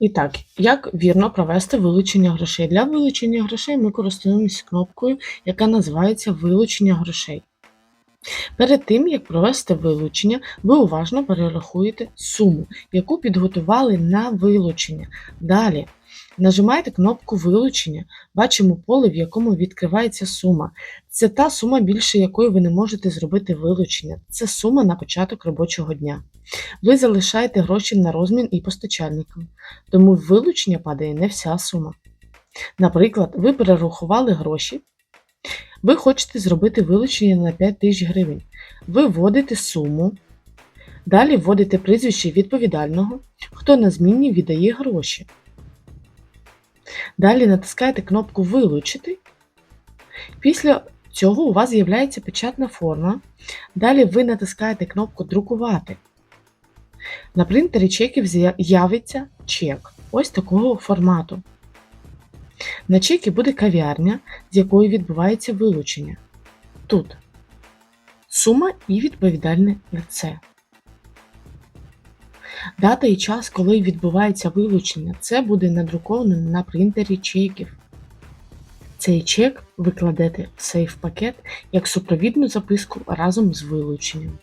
І так, як вірно провести вилучення грошей? Для вилучення грошей ми користуємося кнопкою, яка називається Вилучення грошей. Перед тим, як провести вилучення, ви уважно перерахуєте суму, яку підготували на вилучення. Далі нажимаєте кнопку Вилучення, бачимо поле, в якому відкривається сума. Це та сума, більше якої ви не можете зробити вилучення. Це сума на початок робочого дня. Ви залишаєте гроші на розмін і постачальникам, тому в вилучення падає не вся сума. Наприклад, ви перерахували гроші, ви хочете зробити вилучення на 5 тисяч гривень. Ви вводите суму, далі вводите прізвище відповідального, хто на змінні віддає гроші. Далі натискаєте кнопку Вилучити. Після цього у вас з'являється печатна форма. Далі ви натискаєте кнопку Друкувати. На принтері чеків з'явиться чек ось такого формату. На чекі буде кав'ярня, з якої відбувається вилучення. Тут сума і відповідальне лице. Дата і час, коли відбувається вилучення, це буде надруковано на принтері чеків. Цей чек ви кладете в сейф пакет як супровідну записку разом з вилученням.